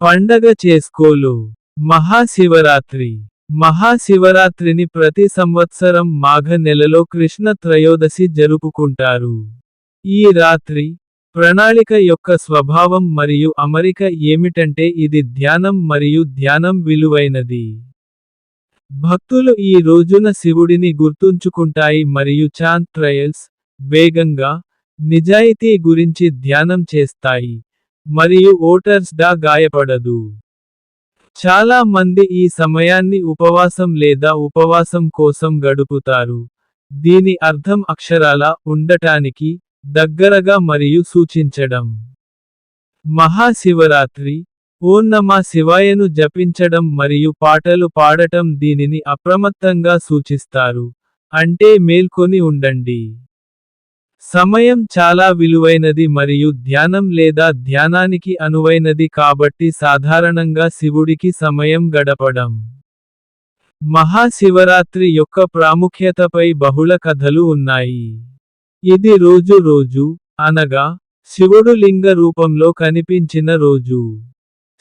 పండగ చేసుకోలు. మహాశివరాత్రి. మహాశివరాత్రిని ప్రతి సంవత్సరం మాఘ నెలలో కృష్ణ త్రయోదశి జరుపుకుంటారు. ఈ రాత్రి ప్రణాళిక యొక్క స్వభావం మరియు అమరిక ఏమిటంటే ఇది ధ్యానం మరియు ధ్యానం విలువైనది. భక్తులు ఈ రోజున శివుడిని గుర్తుంచుకుంటాయి మరియు చాంద్ ట్రయల్స్ వేగంగా నిజాయితీ గురించి ధ్యానం చేస్తాయి. మరియు ఓటర్స్ డా గాయపడదు. చాలా మంది ఈ సమయాన్ని ఉపవాసం లేదా ఉపవాసం కోసం గడుపుతారు. దీని అర్థం అక్షరాల ఉండటానికి దగ్గరగా మరియు సూచించడం. మహాశివరాత్రి. ఓన్నమా శివాయను జపించడం మరియు పాటలు పాడటం దీనిని అప్రమత్తంగా సూచిస్తారు. అంటే మేల్కొని ఉండండి. సమయం చాలా విలువైనది మరియు ధ్యానం లేదా ధ్యానానికి అనువైనది కాబట్టి సాధారణంగా శివుడికి సమయం గడపడం. మహాశివరాత్రి యొక్క ప్రాముఖ్యతపై బహుళ కథలు ఉన్నాయి. ఇది రోజు రోజు అనగా శివుడు లింగ రూపంలో కనిపించిన రోజు.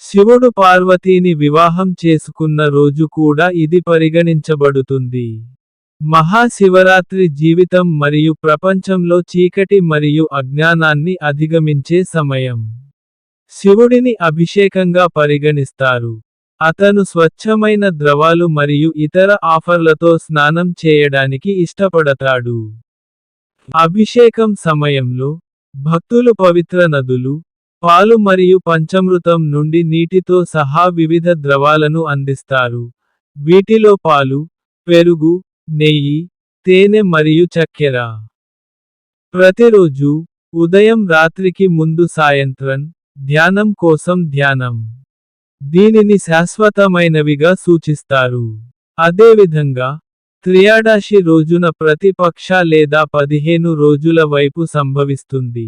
శివుడు పార్వతీని వివాహం చేసుకున్న రోజు కూడా ఇది పరిగణించబడుతుంది. మహాశివరాత్రి జీవితం మరియు ప్రపంచంలో చీకటి మరియు అజ్ఞానాన్ని అధిగమించే సమయం. శివుడిని అభిషేకంగా పరిగణిస్తారు. అతను స్వచ్ఛమైన ద్రవాలు మరియు ఇతర ఆఫర్లతో స్నానం చేయడానికి ఇష్టపడతాడు. అభిషేకం సమయంలో భక్తులు పవిత్ర నదులు పాలు మరియు పంచమృతం నుండి నీటితో సహా వివిధ ద్రవాలను అందిస్తారు. వీటిలో పాలు పెరుగు నెయ్యి తేనె మరియు చక్కెర. ప్రతిరోజు ఉదయం రాత్రికి ముందు సాయంత్రం ధ్యానం కోసం ధ్యానం. దీనిని శాశ్వతమైనవిగా సూచిస్తారు. అదేవిధంగా త్రియాడాశి రోజున ప్రతిపక్ష లేదా పదిహేను రోజుల వైపు సంభవిస్తుంది.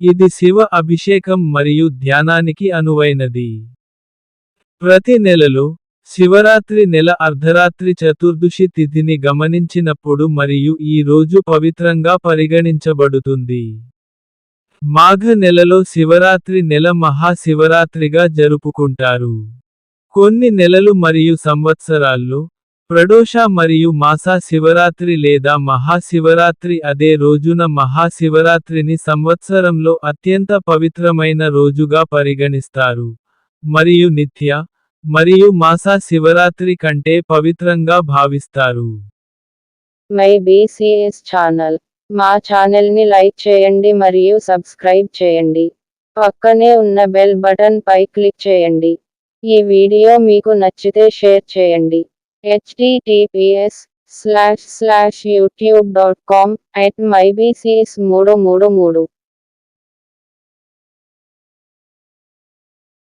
ఇది శివ అభిషేకం మరియు ధ్యానానికి అనువైనది. ప్రతి నెలలో శివరాత్రి నెల అర్ధరాత్రి చతుర్దశి తిథిని గమనించినప్పుడు మరియు ఈ రోజు పవిత్రంగా పరిగణించబడుతుంది. మాఘ నెలలో శివరాత్రి నెల మహాశివరాత్రిగా జరుపుకుంటారు. కొన్ని నెలలు మరియు సంవత్సరాల్లో ప్రడోష మరియు మాసా శివరాత్రి లేదా మహాశివరాత్రి అదే రోజున మహాశివరాత్రిని సంవత్సరంలో అత్యంత పవిత్రమైన రోజుగా పరిగణిస్తారు. మరియు నిత్య మరియు మాసా శివరాత్రి కంటే పవిత్రంగా భావిస్తారు. My BCS channel. మా ఛానల్ని లైక్ చేయండి మరియు సబ్స్క్రైబ్ చేయండి. పక్కనే ఉన్న బెల్ బటన్ పై క్లిక్ చేయండి. ఈ వీడియో మీకు నచ్చితే షేర్ చేయండి. HTTPS slash slash YouTube dot com at my BCS మూడు మూడు మూడు.